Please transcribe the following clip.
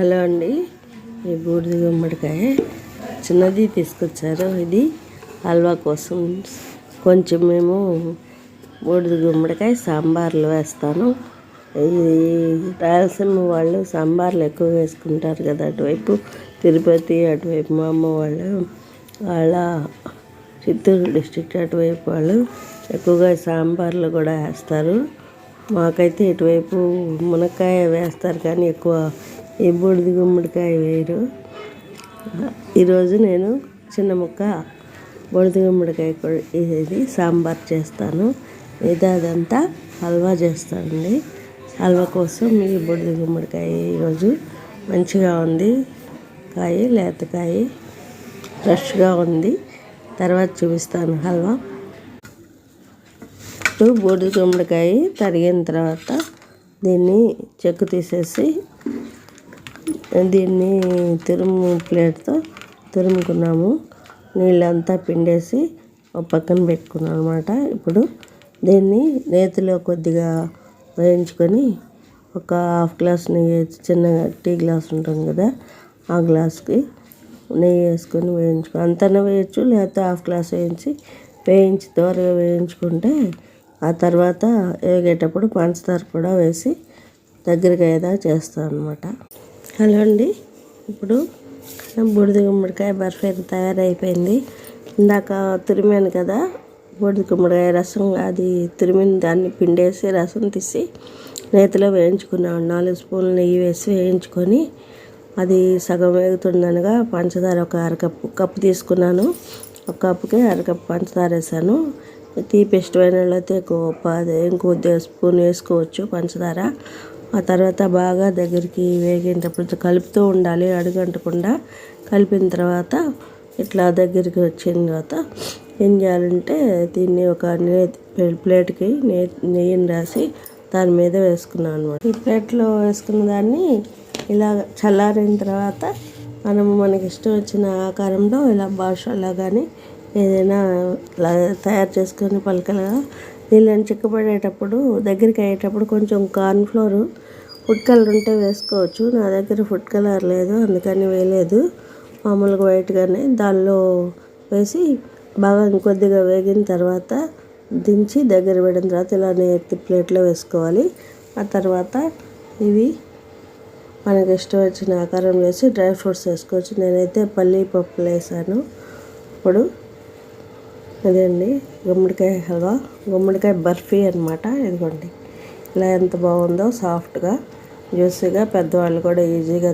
Hello అండి. ఈ బూడిద గుమ్మడికాయ చిన్నది తీసుకొచ్చారు. ఇది హల్వా కోసం. కొంచెం మేము బూడిద గుమ్మడికాయ సాంబార్లో వేస్తాను. ఈ రాయలసీమ వాళ్ళు సాంబార్లు ఎక్కువ వేసుకుంటారు కదా అటువైపు. తిరుపతి అటువైపు మా అమ్మ వాళ్ళు వాళ్ళ చిత్తూరు డిస్ట్రిక్ట్ అటువైపు వాళ్ళు ఎక్కువగా సాంబార్లు కూడా వేస్తారు. మాకైతే ఇటువైపు మునక్కాయ వేస్తారు కానీ ఎక్కువ ఈ బూడిద గుమ్మడికాయ వేయరు ఈరోజు నేను చిన్న ముక్క బూడిద గుమ్మడికాయ ఇది సాంబార్ చేస్తాను. ఇది అదంతా హల్వా చేస్తానండి. హల్వా కోసం ఈ బూడిద గుమ్మడికాయ ఈరోజు మంచిగా ఉంది. కాయ లేతకాయ ఫ్రెష్గా ఉంది. తర్వాత చూపిస్తాను హల్వా. బూడిద గుమ్మడికాయ తరిగిన తర్వాత దీన్ని చెక్కు తీసేసి దీన్ని తురుము ప్లేట్తో తురుముకున్నాము. నీళ్ళంతా పిండేసి ఒక పక్కన పెట్టుకున్నాం అనమాట ఇప్పుడు దీన్ని నేతిలో కొద్దిగా వేయించుకొని ఒక హాఫ్ గ్లాస్ నెయ్యి చిన్న టీ గ్లాస్ ఉంటుంది కదా ఆ గ్లాస్కి నెయ్యి వేసుకొని వేయించుకో అంతనే వేయచ్చు లేకపోతే హాఫ్ గ్లాస్ వేయించి వేయించి త్వరగా వేయించుకుంటే ఆ తర్వాత వేగేటప్పుడు పంచదార కూడా వేసి దగ్గరికి అయ్యేదా చేస్తాను అనమాట హలో అండి. ఇప్పుడు బూడిద గుమ్మడికాయ బర్ఫీ తయారైపోయింది. ఇందాక తురిమాను కదా బూడిద గుమ్మడికాయ రసం అది తురిమిన దాన్ని పిండేసి రసం తీసి నేతిలో వేయించుకున్నాను నాలుగు స్పూన్లు నెయ్యి వేసి వేయించుకొని అది సగం వేగుతుందనగా పంచదార ఒక అరకప్పు కప్పు తీసుకున్నాను. ఒక కప్పుకి అరకప్పు పంచదార వేసాను. తీపి ఇష్టమైన వాళ్ళైతే ఎక్కువ అదే ఇంకొద్ది స్పూన్ వేసుకోవచ్చు పంచదార. ఆ తర్వాత బాగా దగ్గరికి వేగేటప్పుడు కలుపుతూ ఉండాలి అడుగంటకుండా. కలిపిన తర్వాత ఇట్లా దగ్గరికి వచ్చిన తర్వాత ఏం చేయాలంటే దీన్ని ఒక ప్లేట్కి నెయ్యిని రాసి దాని మీద వేసుకున్నాను అనమాట ఈ ప్లేట్లో వేసుకున్న దాన్ని ఇలా చల్లారిన తర్వాత మనము మనకి ఇష్టం వచ్చిన ఆకారంలో ఇలా బాషాలా కానీ ఏదైనా తయారు చేసుకొని పలకలుగా నీళ్ళని చిక్కబడేటప్పుడు దగ్గరికి అయ్యేటప్పుడు కొంచెం కార్న్ఫ్లోర్ ఫుడ్ కలర్ ఉంటే వేసుకోవచ్చు. నా దగ్గర ఫుడ్ కలర్ లేదు అందుకని వేయలేదు. మామూలుగా వైట్గానే దానిలో వేసి బాగా ఇంకొద్దిగా వేగిన తర్వాత దించి దగ్గర పెట్టిన తర్వాత ఇలానే ఎత్తి ప్లేట్లో వేసుకోవాలి. ఆ తర్వాత ఇవి మనకి ఇష్టం వచ్చిన ఆకారం వేసి డ్రై ఫ్రూట్స్ వేసుకోవచ్చు. నేనైతే పల్లీ పప్పులు వేసాను. ఇప్పుడు అదే అండి గుమ్మడికాయ హల్వా. గుమ్మడికాయ బర్ఫీ అనమాట ఇదిగోండి. ఇలా ఎంత బాగుందో సాఫ్ట్గా జ్యూసీగా పెద్దవాళ్ళు కూడా ఈజీగా